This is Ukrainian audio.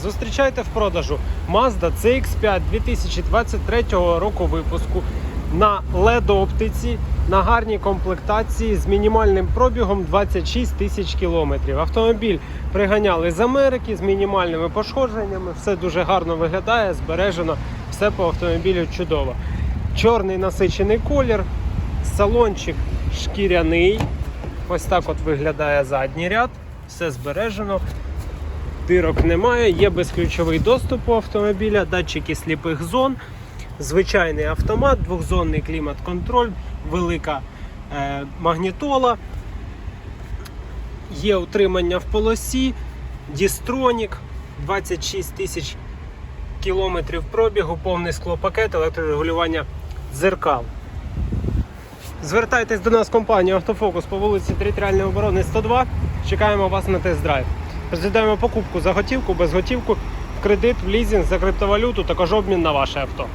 Зустрічайте в продажу Mazda CX5 2023 року випуску на LED оптиці на гарній комплектації з мінімальним пробігом 26 тисяч кілометрів. Автомобіль приганяли з Америки з мінімальними пошкодженнями. Все дуже гарно виглядає, збережено, все по автомобілю чудово. Чорний насичений колір, салончик шкіряний. Ось так от виглядає задній ряд, все збережено. Дирок немає, є безключовий доступ у автомобіля, датчики сліпих зон, звичайний автомат, двохзонний клімат-контроль, велика е, магнітола, є утримання в полосі, дістронік, 26 тисяч кілометрів пробігу, повний склопакет, електрорегулювання дзеркал. Звертайтесь до нас в компанію Автофокус по вулиці Територіальної оборони 102. Чекаємо вас на тест-драйв. Розглядаємо покупку за готівку, без готівку, в кредит, в лізинг, за криптовалюту, також обмін на ваше авто.